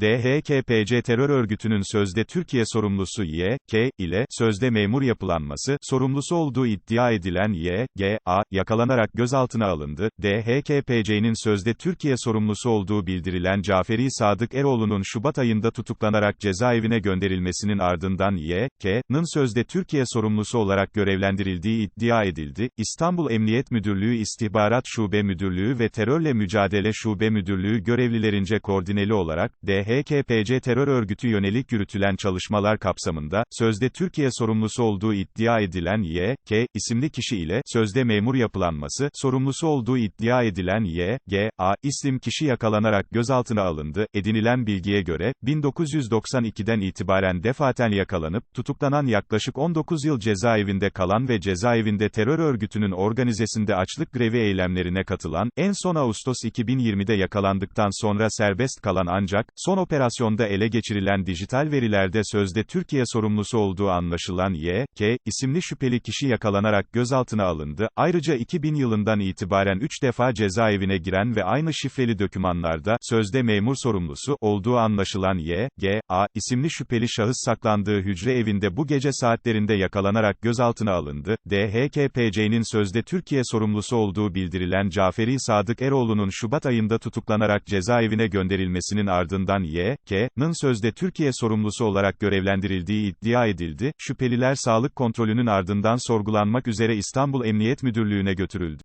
DHKPC terör örgütünün sözde Türkiye sorumlusu Y, K, ile, sözde memur yapılanması, sorumlusu olduğu iddia edilen Y, G, A, yakalanarak gözaltına alındı. DHKPC'nin sözde Türkiye sorumlusu olduğu bildirilen Caferi Sadık Eroğlu'nun Şubat ayında tutuklanarak cezaevine gönderilmesinin ardından Y, K.'nın sözde Türkiye sorumlusu olarak görevlendirildiği iddia edildi. İstanbul Emniyet Müdürlüğü İstihbarat Şube Müdürlüğü ve Terörle Mücadele Şube Müdürlüğü görevlilerince koordineli olarak, DHKPC terör örgütü yönelik yürütülen çalışmalar kapsamında, sözde Türkiye sorumlusu olduğu iddia edilen Y, K, isimli kişi ile, sözde memur yapılanması, sorumlusu olduğu iddia edilen Y, G, A, isim kişi yakalanarak gözaltına alındı. Edinilen bilgiye göre, 1992'den itibaren defaten yakalanıp, tutuklanan yaklaşık 19 yıl cezaevinde kalan ve cezaevinde terör örgütünün organizesinde açlık grevi eylemlerine katılan, en son Ağustos 2020'de yakalandıktan sonra serbest kalan ancak, son operasyonda ele geçirilen dijital verilerde sözde Türkiye sorumlusu olduğu anlaşılan Y, K, isimli şüpheli kişi yakalanarak gözaltına alındı. Ayrıca 2000 yılından itibaren 3 defa cezaevine giren ve aynı şifreli dokümanlarda, sözde memur sorumlusu, olduğu anlaşılan Y, G, A, isimli şüpheli şahıs saklandığı hücre evinde bu gece saatlerinde yakalanarak gözaltına alındı. DHKPC'nin sözde Türkiye sorumlusu olduğu bildirilen Caferi Sadık Eroğlu'nun Şubat ayında tutuklanarak cezaevine gönderilmesinin ardından Y, K.'nın sözde Türkiye sorumlusu olarak görevlendirildiği iddia edildi. Şüpheliler sağlık kontrolünün ardından sorgulanmak üzere İstanbul Emniyet Müdürlüğü'ne götürüldü.